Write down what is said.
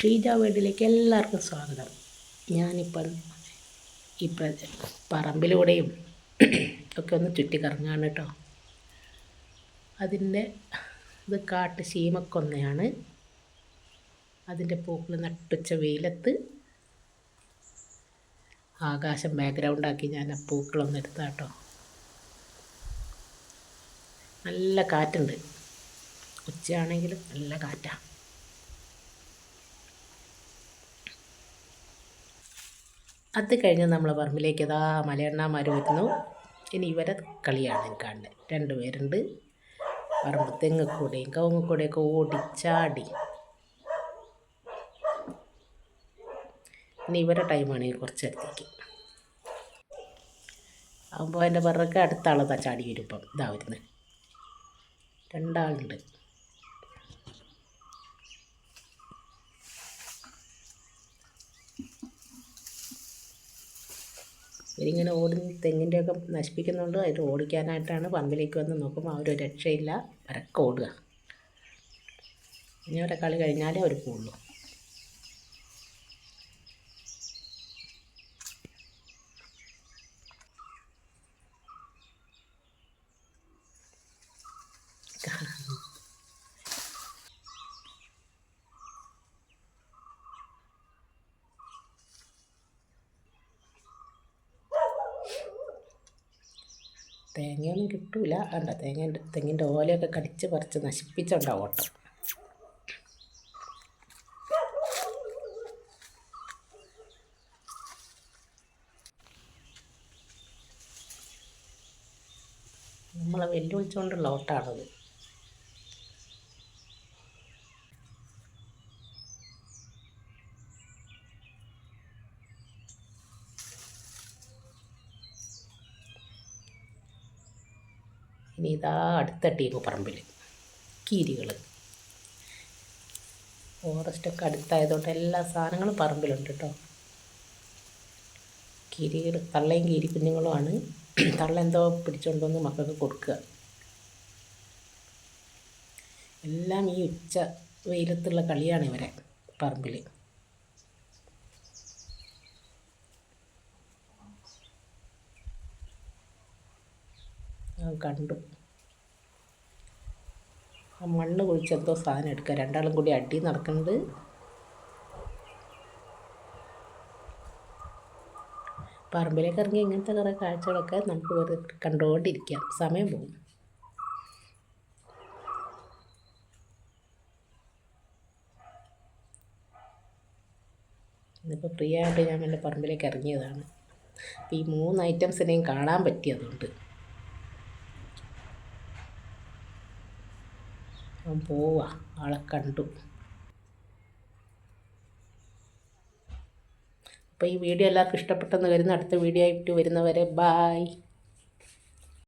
ഷീജ വീട്ടിലേക്ക് എല്ലാവർക്കും സ്വാഗതം. ഞാനിപ്പം ഈ പറമ്പിലൂടെയും ഒക്കെ ഒന്ന് ചുറ്റിക്കറങ്ങാണ് കേട്ടോ. അതിന്റെ ഇത് കാട്ട് ശീമക്കൊന്നയാണ്. അതിന്റെ പൂക്കൾ നട്ടുച്ച വെയിലത്ത് ആകാശം ബാക്ക്ഗ്രൗണ്ടാക്കി ഞാൻ ആ പൂക്കളൊന്ന് എടുത്താട്ടോ നല്ല കാറ്റുണ്ട്. ഉച്ചയാണെങ്കിലും നല്ല കാറ്റാണ് അത് കഴിഞ്ഞ് നമ്മൾ പറമ്പിലേക്ക് ഇതാ മലയണ്ണാമാർ വരുന്നു. ഇനി ഇവരെ കളിയാണ് കാണുന്നത്. രണ്ട് പേരുണ്ട്. പറമ്പ് തെങ്ങക്കൂടെയും കവുങ്ങക്കൂടെയൊക്കെ ഓടിച്ചാടി. ഇനി ഇവരെ ടൈമാണ് കുറച്ച് നേരത്തേക്ക്. ആകുമ്പോൾ അതിന്റെ പറക്കെ അടുത്ത ആളതാ ചാടി വരും ഇപ്പം. ഇതാ വരുന്നത്. രണ്ടാളുണ്ട്. ഇവരിങ്ങനെ ഓടി തെങ്ങിന്റെയൊക്കെ നശിപ്പിക്കുന്നുണ്ട് അതിൽ ഓടിക്കാനായിട്ടാണ് പമ്പിലേക്ക് വന്ന് നോക്കുമ്പോൾ അവർ രക്ഷയില്ല. പരക്കെ ഓടുക. ഇനി അവരെ കളി കഴിഞ്ഞാലേ അവർ പോകുള്ളൂ തേങ്ങയൊന്നും കിട്ടൂല. കണ്ട തേങ്ങ തെങ്ങിന്റെ ഓലയൊക്കെ കടിച്ച് പറിച്ച് നശിപ്പിച്ചുണ്ടാവും ഓട്ടം നമ്മളെ വെല്ലുവിളിച്ചുകൊണ്ടുള്ള ഓട്ടമാണത് ഇനി ഇതാ അടുത്ത ടീം പറമ്പിൽ. കീരികൾ. ഫോറസ്റ്റൊക്കെ അടുത്തായതുകൊണ്ട് എല്ലാ സാധനങ്ങളും പറമ്പിലുണ്ട് കേട്ടോ. കീരികൾ തള്ളയും കീരി കുഞ്ഞുങ്ങളുമാണ്. തള്ള എന്തോ പിടിച്ചുകൊണ്ടുവന്ന് മക്കൾക്ക് കൊടുക്കുക. എല്ലാം ഈ ഉച്ച വെയിലത്തുള്ള കളിയാണ് ഇവരെ പറമ്പിൽ കണ്ടു. ആ മണ്ണ് കുഴിച്ചെന്തോ സാധനം എടുക്കുക. രണ്ടാളും കൂടി അടി നടക്കുന്നുണ്ട് പറമ്പിലേക്ക് ഇറങ്ങി ഇങ്ങനത്തെ കുറേ കാഴ്ചകളൊക്കെ നമുക്ക് വെറുതെ കണ്ടുകൊണ്ടിരിക്കാം. സമയം പോകും ഇന്നിപ്പോൾ ഫ്രീ ആയിട്ട് ഞാൻ എന്റെ പറമ്പിലേക്ക് ഇറങ്ങിയതാണ്. അപ്പോൾ ഈ മൂന്ന് ഐറ്റംസിനെയും കാണാൻ പറ്റിയതുകൊണ്ട് പോവാ. ആളെ കണ്ടു. അപ്പോൾ ഈ വീഡിയോ എല്ലാവർക്കും ഇഷ്ടപ്പെട്ടെന്ന് വരുന്ന അടുത്ത വീഡിയോ ആയിട്ട് വരുന്നവരെ ബായ്